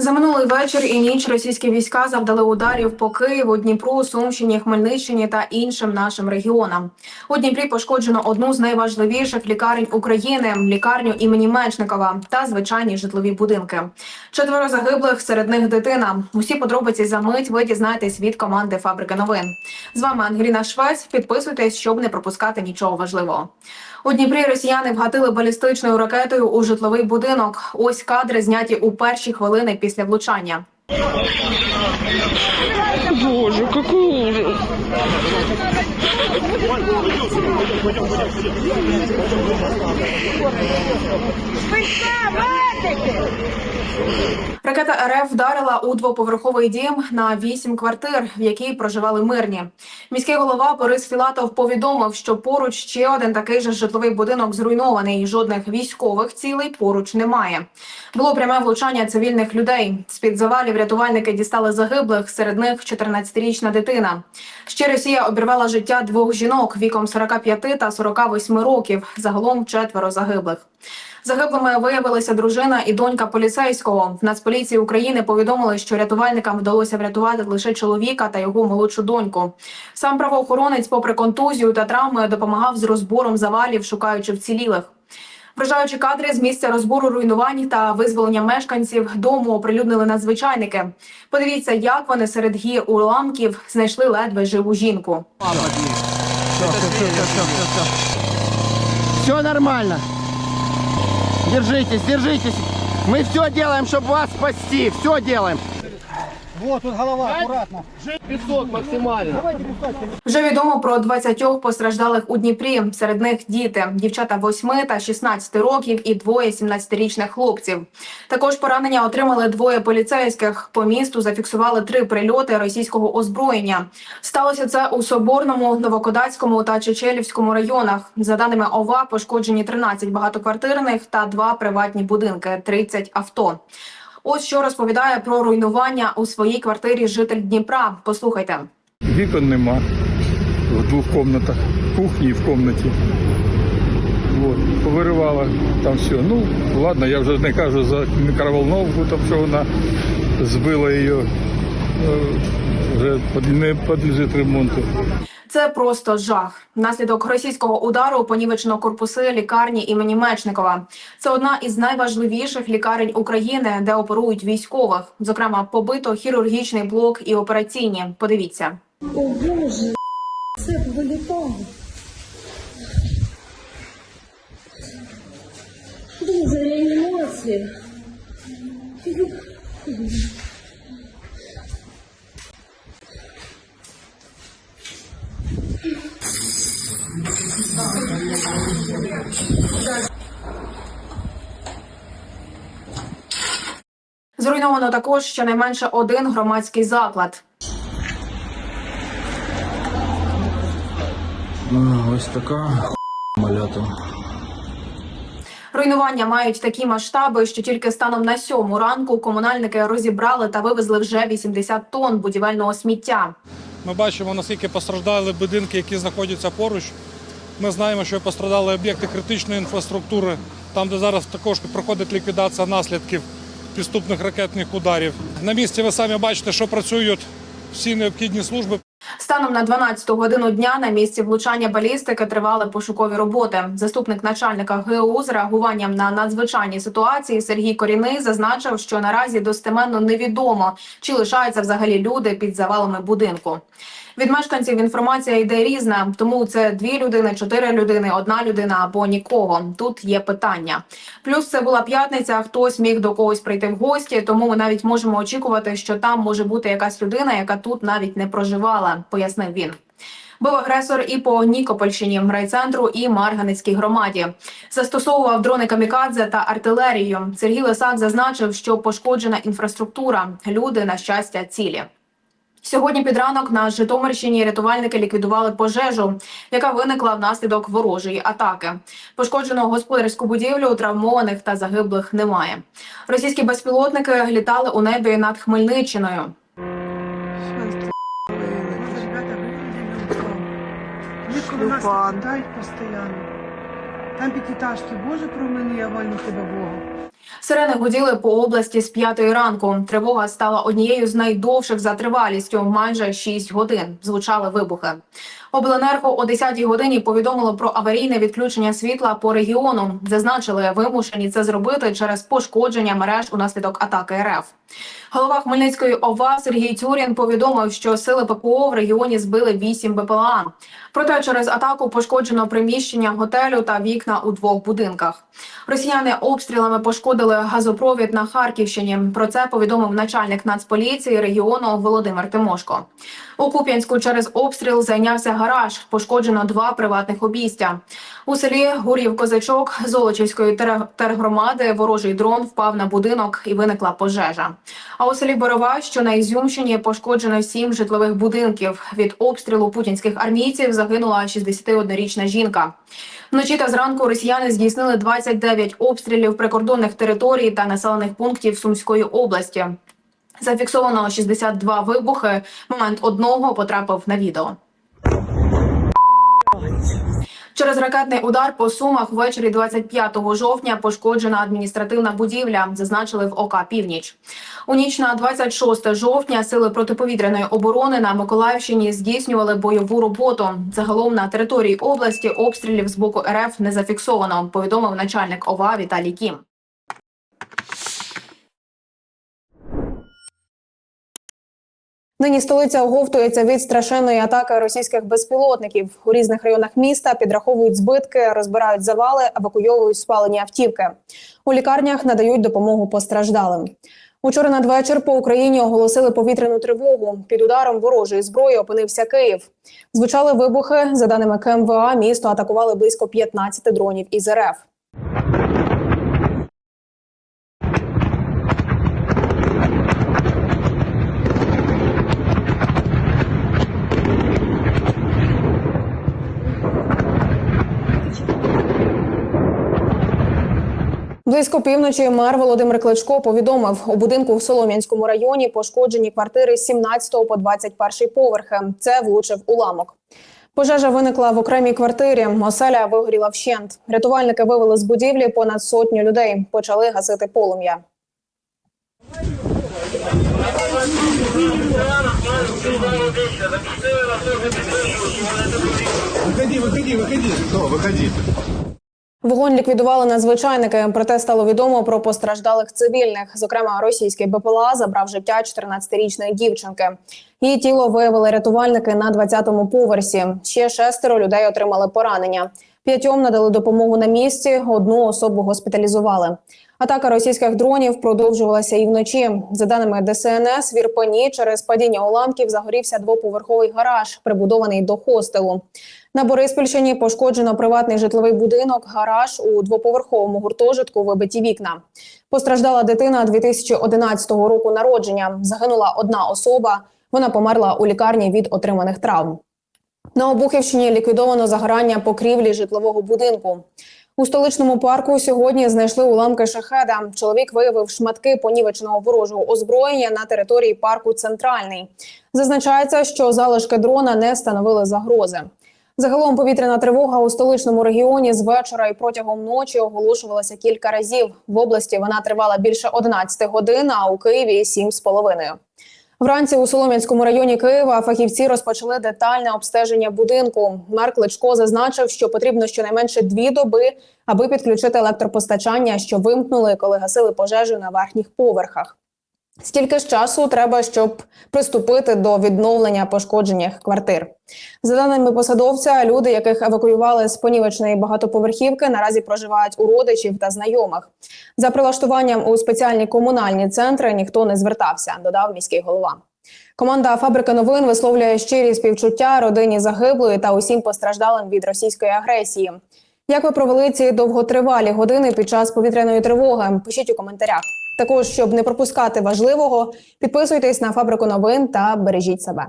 За минулий вечір і ніч російські війська завдали ударів по Києву, Дніпру, Сумщині, Хмельниччині та іншим нашим регіонам. У Дніпрі пошкоджено одну з найважливіших лікарень України лікарню імені Мечникова та звичайні житлові будинки. Четверо загиблих, серед них дитина. Усі подробиці за мить ви дізнаєтесь від команди Фабрики новин. З вами Ангеліна Швець. Підписуйтесь, щоб не пропускати нічого важливого. У Дніпрі росіяни вгатили балістичною ракетою у житловий будинок. Ось кадри зняті у перші хвилини після влучання. Боже, який ужас. Ракета РФ вдарила у двоповерховий дім на вісім квартир, в якій проживали мирні. Міський голова Борис Філатов повідомив, що поруч ще один такий же житловий будинок зруйнований. Жодних військових цілей поруч немає. Було пряме влучання цивільних людей. З під завалів рятувальники дістали загиблих. Серед них 14-річна дитина. Ще Росія обірвала життя двох жінок віком 45 та 48 років. Загалом четверо загиблих. Загиблими виявилися дружина і донька поліцейського. В Нацполіції України повідомили, що рятувальникам вдалося врятувати лише чоловіка та його молодшу доньку. Сам правоохоронець, попри контузію та травми, допомагав з розбором завалів, шукаючи вцілілих. Вражаючи кадри з місця розбору руйнувань та визволення мешканців дому оприлюднили надзвичайники. Подивіться, як вони серед гір уламків знайшли ледве живу жінку. Все нормально. Держитесь, держитесь. Мы все делаем, чтобы вас спасти. Все делаем. Вот тут голова, аккуратно. Песок максимально. Вже відомо про 20 постраждалих у Дніпрі. Серед них діти, дівчата 8 та 16 років і двоє 17-річних хлопців. Також поранення отримали двоє поліцейських. По місту зафіксували три прильоти російського озброєння. Сталося це у Соборному, Новокодацькому та Чечелівському районах. За даними ОВА, пошкоджені 13 багатоквартирних та два приватні будинки, 30 авто. Ось що розповідає про руйнування у своїй квартирі житель Дніпра. Послухайте. Вікон нема в двох кімнатах, кухні і в кімнаті. Вот, повиривала там все. Ну, ладно, я вже не кажу за мікроволновку, там, що вона збила її, е, вже не підлежить ремонту. Це просто жах. Внаслідок російського удару понівечено корпуси лікарні імені Мечникова. Це одна із найважливіших лікарень України, де оперують військових. Зокрема, побито хірургічний блок і операційні. Подивіться. О Боже, це вилітало. Дуже реанімація. Зруйновано також щонайменше один громадський заклад. Ось така малята. Руйнування мають такі масштаби, що тільки станом на сьому ранку комунальники розібрали та вивезли вже 80 тонн будівельного сміття. Ми бачимо, наскільки постраждали будинки, які знаходяться поруч. Ми знаємо, що пострадали об'єкти критичної інфраструктури, там, де зараз також проходить ліквідація наслідків підступних ракетних ударів. На місці ви самі бачите, що працюють всі необхідні служби. Станом на 12 годину дня на місці влучання балістики тривали пошукові роботи. Заступник начальника ГУ з реагуванням на надзвичайні ситуації Сергій Коріний зазначив, що наразі достеменно невідомо, чи лишаються взагалі люди під завалами будинку. Від мешканців інформація йде різна, тому це дві людини, чотири людини, одна людина або нікого. Тут є питання. Плюс це була п'ятниця. Хтось міг до когось прийти в гості, тому ми навіть можемо очікувати, що там може бути якась людина, яка тут навіть не проживала, пояснив він. Був агресор і по Нікопольщині, райцентру і Марганецькій громаді. Застосовував дрони камікадзе та артилерію. Сергій Лисак зазначив, що пошкоджена інфраструктура. Люди на щастя цілі. Сьогодні під ранок на Житомирщині рятувальники ліквідували пожежу, яка виникла внаслідок ворожої атаки. Пошкоджено господарську будівлю, травмованих та загиблих немає. Російські безпілотники літали у небі над Хмельниччиною. Літають постійно. Там п'ятіташки, Боже, промени, я вольну тебе Бога. Сирени гуділи по області з п'ятої ранку. Тривога стала однією з найдовших за тривалістю майже 6 годин. Звучали вибухи. Обленерго о 10-й годині повідомило про аварійне відключення світла по регіону. Зазначили, вимушені це зробити через пошкодження мереж унаслідок атаки РФ. Голова Хмельницької ОВА Сергій Тюрін повідомив, що сили ППО в регіоні збили 8 БПЛА. Проте через атаку пошкоджено приміщення готелю та вікна у двох будинках. Росіяни обстрілами пошкодили газопровід на Харківщині. Про це повідомив начальник Нацполіції регіону Володимир Тимошко. У Куп'янську через обстріл зайнявся гараж. Пошкоджено два приватних обійстя. У селі Гур'їв Козачок Золочівської тер- тергромади ворожий дрон впав на будинок і виникла пожежа. А у селі Борова, що на Ізюмщині, пошкоджено сім житлових будинків. Від обстрілу путінських армійців загинула 61-річна жінка. Вночі та зранку росіяни здійснили 29 обстрілів прикордонних територій та населених пунктів Сумської області. Зафіксовано 62 вибухи. Момент одного потрапив на відео. Через ракетний удар по сумах ввечері 25 жовтня пошкоджена адміністративна будівля, зазначили в ОК Північ. У ніч на 26 жовтня сили протиповітряної оборони на Миколаївщині здійснювали бойову роботу. Загалом на території області обстрілів з боку РФ не зафіксовано. Повідомив начальник ОВА Віталій Кім. Нині столиця оговтується від страшенної атаки російських безпілотників. У різних районах міста підраховують збитки, розбирають завали, евакуйовують спалені автівки. У лікарнях надають допомогу постраждалим. Учора надвечір по Україні оголосили повітряну тривогу. Під ударом ворожої зброї опинився Київ. Звучали вибухи. За даними КМВА, місто атакували близько 15 дронів із РФ. Близько півночі мер Володимир Кличко повідомив, у будинку в Солом'янському районі пошкоджені квартири з 17 по 21 поверхи. Це влучив уламок. Пожежа виникла в окремій квартирі. Оселя вигоріла вщент. Рятувальники вивели з будівлі понад сотню людей. Почали гасити полум'я. Вогонь ліквідували надзвичайники. Проте стало відомо про постраждалих цивільних. Зокрема, російський БПЛА забрав життя 14-річної дівчинки. Її тіло виявили рятувальники на 20-му поверсі. Ще шестеро людей отримали поранення. П'ятьом надали допомогу на місці. Одну особу госпіталізували. Атака російських дронів продовжувалася і вночі. За даними ДСНС, в Ірпені через падіння уламків загорівся двоповерховий гараж, прибудований до хостелу. На Бориспільщині пошкоджено приватний житловий будинок, гараж у двоповерховому гуртожитку, вибиті вікна. Постраждала дитина 2011 року народження. Загинула одна особа. Вона померла у лікарні від отриманих травм. На Обухівщині ліквідовано загорання покрівлі житлового будинку. У столичному парку сьогодні знайшли уламки шахеда. Чоловік виявив шматки понівеченого ворожого озброєння на території парку Центральний. Зазначається, що залишки дрона не становили загрози. Загалом повітряна тривога у столичному регіоні з вечора і протягом ночі оголошувалася кілька разів. В області вона тривала більше 11 годин, а у Києві 7,5. Вранці у Солом'янському районі Києва фахівці розпочали детальне обстеження будинку. Мер Кличко зазначив, що потрібно щонайменше дві доби, аби підключити електропостачання, що вимкнули, коли гасили пожежу на верхніх поверхах. Стільки ж часу треба, щоб приступити до відновлення пошкоджених квартир. За даними посадовця, люди, яких евакуювали з понівечної багатоповерхівки, наразі проживають у родичів та знайомих. За прилаштуванням у спеціальні комунальні центри ніхто не звертався, додав міський голова. Команда Фабрика новин висловлює щирі співчуття родині загиблої та усім постраждалим від російської агресії. Як ви провели ці довготривалі години під час повітряної тривоги? Пишіть у коментарях. Також, щоб не пропускати важливого, підписуйтесь на фабрику новин та бережіть себе.